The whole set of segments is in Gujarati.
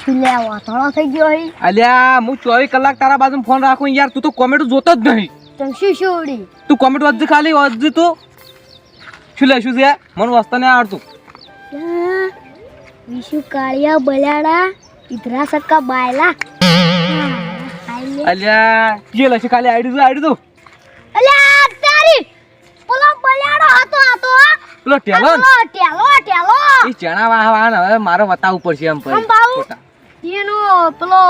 શું લે વાતળો થઈ ગયો હઈ અલ્યા હું ચોવીસ કલાક તારા બાજુ ફોન રાખું યાર તું તો કોમેન્ટ જોતો જ નહીં. તો શું શું ઉડી તું કોમેન્ટ વાંચજે ખાલી વાંચજે તું. શું લે શું છે? મને વાંચતા નહીં આવડતું. વિશુ કાળિયા બલાડા ઇધરા સક્કા બાયલા. અલ્યા જે લશે ખાલી આઈડી તું આઈડી તું અલ્યા તારી પેલો બલાડો હતો હતો પેલો ટેલો ટેલો. એ ચણા વાહવાન વાહ ને હવે મારો બતાવવું પડશે એમ આમ એનો પેલો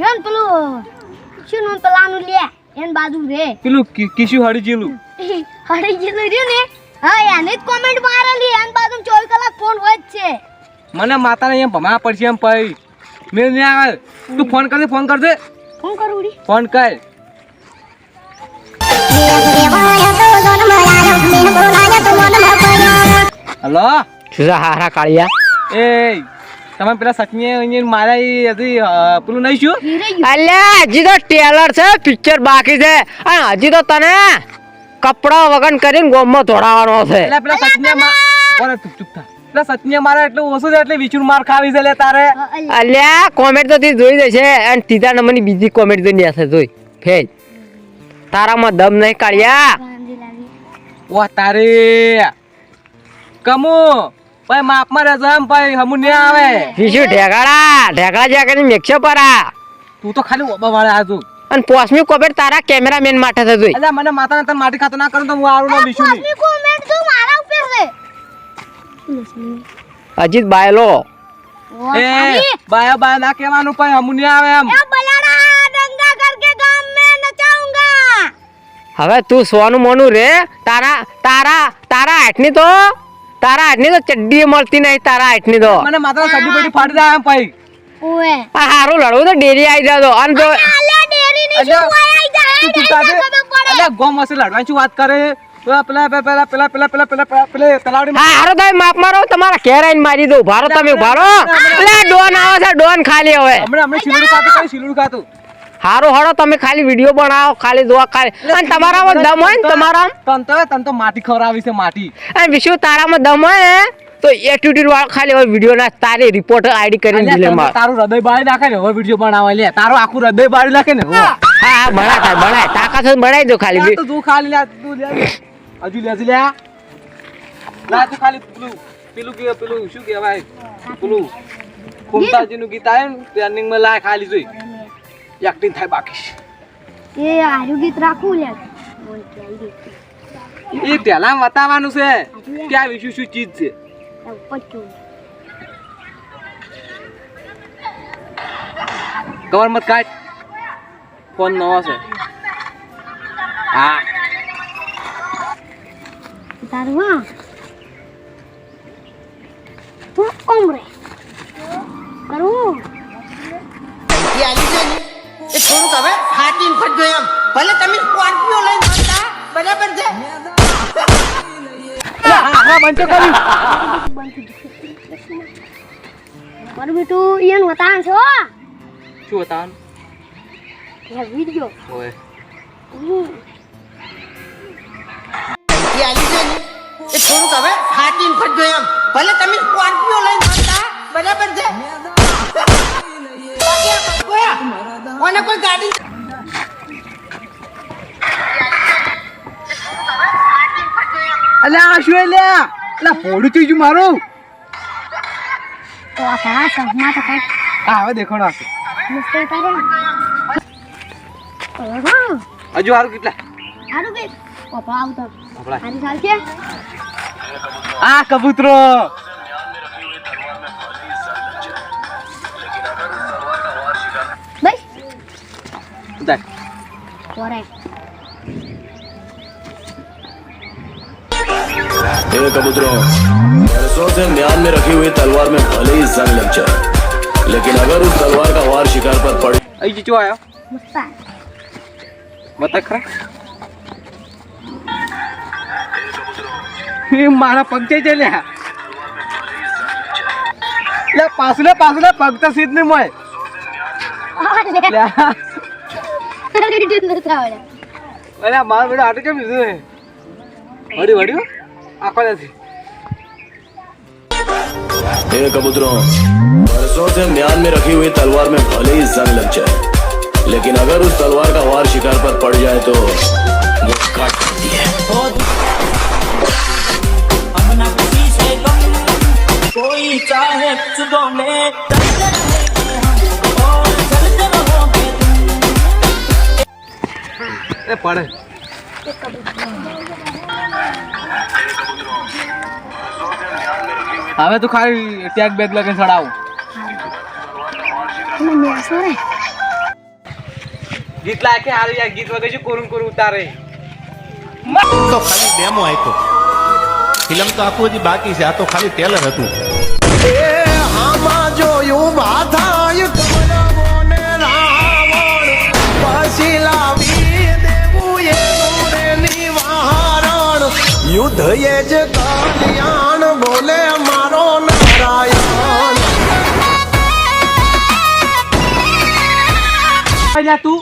હેન પેલો શું નું પેલાનું લે એન બાજુ રે. પેલું કિશુ હળી જેલું હરી ગયેલું રહ્યું ને? હા એને જ કોમેન્ટ મારેલી એન બાજુ ચોવીસ કલાક ફોન હોય જ છે. મને માતાને એમ ભમા પડશે એમ ભાઈ. મેં નહીં આવે. તું ફોન કરજે ફોન કરજે. ફોન કરું ફોન કર. હલો શું હા કાળિયા. એ તમે પેલા સચને અહીંયા મારા હજી પેલું નહીં શું અલ્યા હજી તો ટેલર છે પિક્ચર બાકી છે. અને હજી તો તને કપડા વગન કરીને ગોમમાં દોડાવવાનો છે. એટલે પેલા સચને મારા ચૂપ ચૂપ થા. મારા એટલે ઓછું છે એટલે વિચુર માર ખાવી છે લે તારે. હા, અલ્યા. કોમેન્ટ તો તી જોઈ જશે. અને ત્રીજા નંબરની બીજી કોમેન્ટ તો નહીં હશે જોઈ. ફેલ તારામાં દમ નહીં કાઢ્યા વાહ તારે. કમુ. ભાઈ માપમાં રજામ ભાઈ હમુ ને આવે. બીજું ઢેગાડા ઢેગાડા જ્યાં કરીને મેક્ષો પરા. તું તો ખાલી ઓબા વાળા આજુ અને પોસમી કોમેન્ટ તારા કેમેરામેન માટે થતું એટલે મને માતા તને માટી ખાતો ના કરું તો હું આરું ના બીજું પોસમી કોમેન્ટ તો મારા એ બાયા બાયા ના કેવાનું પણ હમુ ને આવે એમ. હવે તું સોનું મોનું રે તારા તારા તારા આટની તો. તારા હાથની તો ચડ્ડી મળતી નહીં તારા હાથની તો મને માત્ર સડી બડી ફાડી જાય એમ ભાઈ ઓએ આ હારું લડવું તો ડેરી આવી જાજો અને જો આલે ડેરી ની શું આઈ જાય. અલ્યા ગોમ હશે લડવાની શું વાત કરે પેલા પેલા પેલા પેલા પેલા પેલા પેલા પેલા તલાવડી હા હારો તમે માપ મારો તમારા ઘેર આવીને મારી દઉં ભારો તમે ભારો એટલે ડોન આવે છે ડોન ખાલી હવે હમણાં હમણાં શીલુડી ખાતું કઈ શીલુડી ખાતું હારો હળો તમે ખાલી વીડિયો બનાવો ખાલી જોવા ખાલી. અને તમારામાં દમ હોય ને તમારા તન તો તન તો માટી ખવડાવી છે માટી. અને વિશુ તારામાં દમ હોય ને તો એટીટ્યુડ વાળો ખાલી હવે વીડિયો ના તારી રિપોર્ટ આઈડી કરીને દિલે માર. તારું હૃદય બાળી નાખે ને હવે વીડિયો બનાવવા લે. તારું આખું હૃદય બાળી નાખે ને હા. હા બના થાય બણાય તાકાત બનાવી દો ખાલી. તું ખાલી લે તું લે. હજુ લે હજુ લે લા તું ખાલી પેલું પેલું કે પેલું શું કહેવાય? પેલું કુમતાજીનું ગીત આવે ને ટ્રેનિંગમાં લાય ખાલી જોઈ. એક્ટિંગ થાય બાકી એ આર્યુ ગીત રાખું લે. કે. એ પહેલા બતાવવાનું છે ક્યાં વિશે શું ચીજ છે? આ. કવર મત કાઢ. ફોન નવો છે. હા. તારું હા. તું ઓમ પંચો કરી. મારું બેટું ઈયન વતાન છો શું વતાન યાર વિડિયો. ઓય. એ આલી હવે હાટીન ફટ ગયો એમ. ભલે તમે સ્કોર્પિયો લઈ માંગતા છે? કોઈ ગાડી અલે આ શું એટલે એટલે પોડું ચીજું મારું. તો આ તારા સહમાં તો કઈ હા હવે દેખો ના મુશ્કેલ કરે હજુ હારું કેટલા? હારું બે પપ્પા આવતો. હારી સાલ કે આ કબૂતરો. બસ. ઉતાર. કોરાય हे कबूतरों बरसों से म्यान में रखी हुई तलवार में भले ही जंग लग जाए लेकिन अगर उस तलवार का वार शिकार पर पड़े અહીં ચીચો આવ્યો મુસ્તા બતા ખરા એ મારા પગ છે લ્યા લે પાછલે પાછલે પગ તો સીધ નહીં મોય લ્યા અરે મારા બેટા આટલું કેમ લીધું હે વડ્યું વડ્યું कबूतरों बरसों से म्यान में रखी हुई तलवार में भले ही जंग लग जाए लेकिन अगर उस तलवार का वार शिकार पर पड़ जाए तो वो काट सकती है। पढ़े હવે તું ખાલી ટેગ બેગ લગીને ચડાવું. ગીત લાગે હારી યાર ગીત વગર શું કોરું કોરું ઉતારે? તો ખાલી ડેમો આપ્યો. ફિલ્મ તો આખું હજી બાકી છે. આ તો ખાલી ટેલર હતું. આમાં જોયું બાધાય કમળાઓને રાવણ પછી લાવી દેવું એનું રે યુદ્ધ એ જ કલ્યાણ બોલે અલ્યા તું.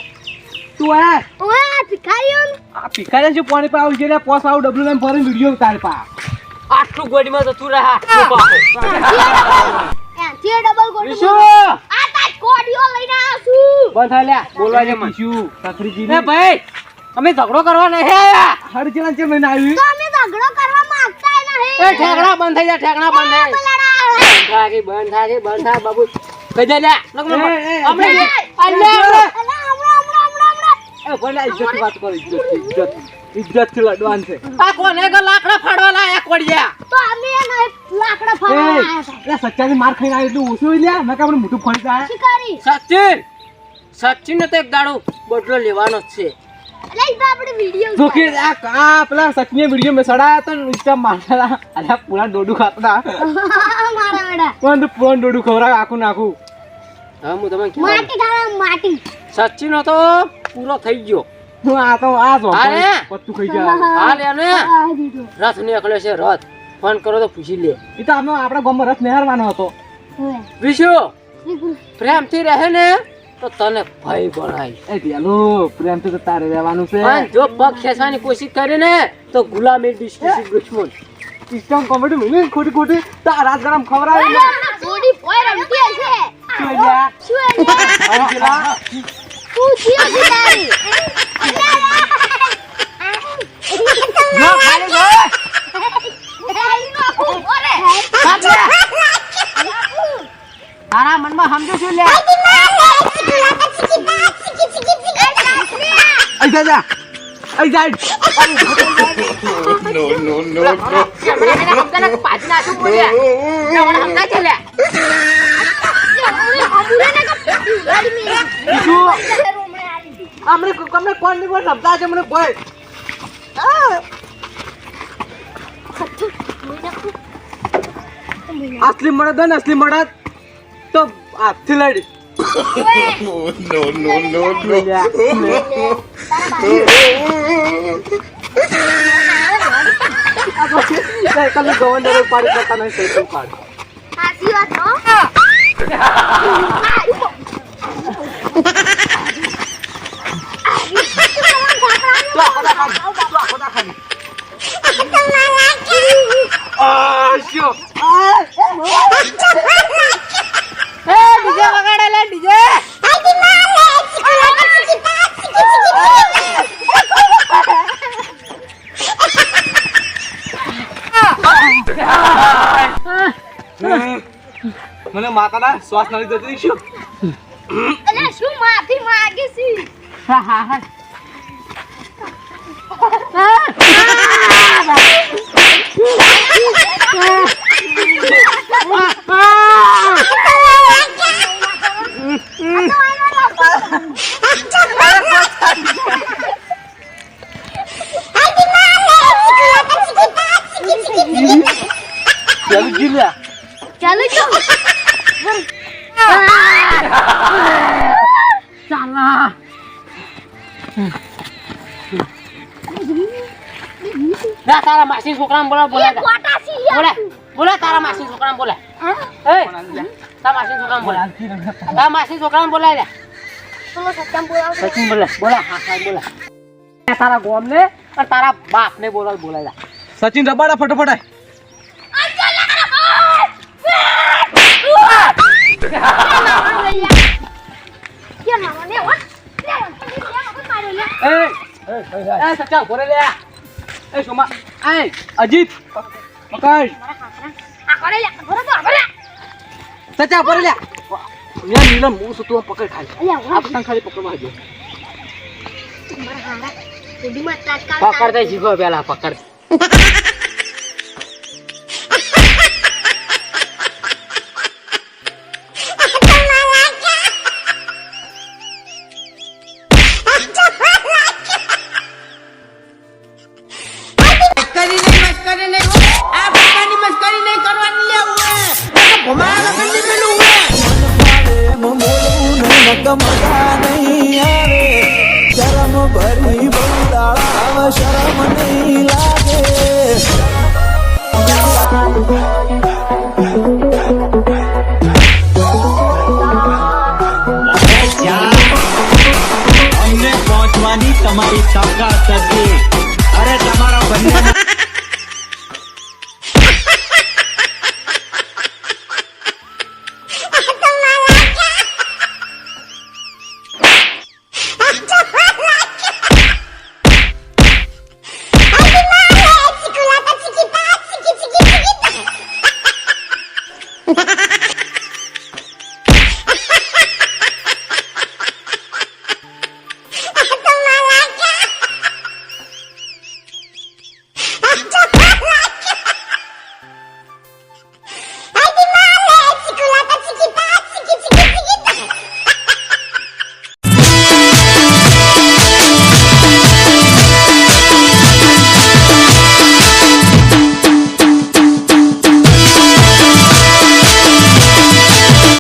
તું આ. ઓય ભિખારીઓ. આ ભિખારી શું પાણી પાવ છે પોસ આવ ડબલ એમ ફરીને વિડિયો ઉતાર પા. આટલું ગોડીમાં જતું ડબલ આ કોડીઓ લઈને આવ્યો છું. બંધ લ્યા. બોલવા જે પૂછ્યું સખરીજી ને ભાઈ અમે ઝઘડો કરવા નહીં આયા. હરજના છે મને આવ્યું. તો અમે ઝઘડો કરવા માંગતા નહીં એ ઠેકડા બંધ થઈ જા ઠેકડા બંધ થઈ. બંધ બંધ થાય બંધ થા બાબુ. કઈ દે લે એ, એ, આપણે એ, ભલે ઇજ્જત વાત કરો ઇજ્જત ઇજ્જત ઇજ્જતથી લડવાન છે. આ કોને કે લાકડા ફાડવા લાયા કોડિયા તો અમે એને લાકડા હતા. એટલે સચ્ચાની માર ખાઈને આવ્યું એટલું ઓછું લ્યા? મેં કાપડે મોટું જાય શિકારી. સચિન સચિન ને તો એક દાડો બદલો લેવાનો જ છે. સચને વીડિયો તો ને પૂરા હા હું તો થઈ ગયો. હું આ તો આ જો અરે! પત્તું ખાઈ હાલ એને? આ દીધો. રથ નીકળ્યો છે રથ. ફોન કરો તો પૂછી લે. એ તો આપણે આપણા ગામમાં રથ નહેરવાનો હતો. વિશુ પ્રેમથી રહે ને તો તને ભય ગણાય એ પેલો પ્રેમથી તો તારે રહેવાનું છે. પણ જો પગ ખેંચવાની કોશિશ કરે ને તો ગુલામી ડિસ્ટ્રિક્ટ દુશ્મન સિસ્ટમ કોમેડી મિલી ખોટી ખોટી તારા ગરમ ખબર આવી થોડી પોય રમતી છે શું? શું એટલે અરે પેલા તું જીવ જીતારી જો ખાલી જો તારા મનમાં સમજો શું લે આઈ જા જા આઈ જા પાછી નાખું બોલ્યા સમજા છે લે અમને તમને કોણ નહીં કોઈ શબ્દ છે મને કોઈ અસલી મળદ ને અસલી મળદ તો હાથથી લડી. તમે ગવર્નર પાડી કરતા નહીં સાયકલ કાઢ સાચી વાત હો. મને માતાના શ્વાસ નથી જતી શું અને શું માફી માંગે છે? હા હા તારા માસી છોકરાને બોલા બોલા બોલા બોલા તારા માસી છોકરાને બોલા એ તારા માસી છોકરાને બોલા તારા માસી છોકરાને બોલાય લે સચિન બોલા બોલા હા હા બોલા તારા ગોમ ને અને તારા બાપ ને બોલા બોલાય લે સચિન રબાડા ફટોફટ એ એ સચા ઘરે લે. એ સોમા. એ અજીત પકડ આ કરે લે ભરો તો ભરે સચ્ચા ઊભો રે લે યા નીલમ હું સુતું પકડ ખાલી અલ્યા આ વાહ પતંગ ખાલી પકડવા દે તાત્કાલ પકડતા શીખો પેલા પકડ અમને પહોંચવાની તમારી તાકાત હતી. અરે તમારા બંને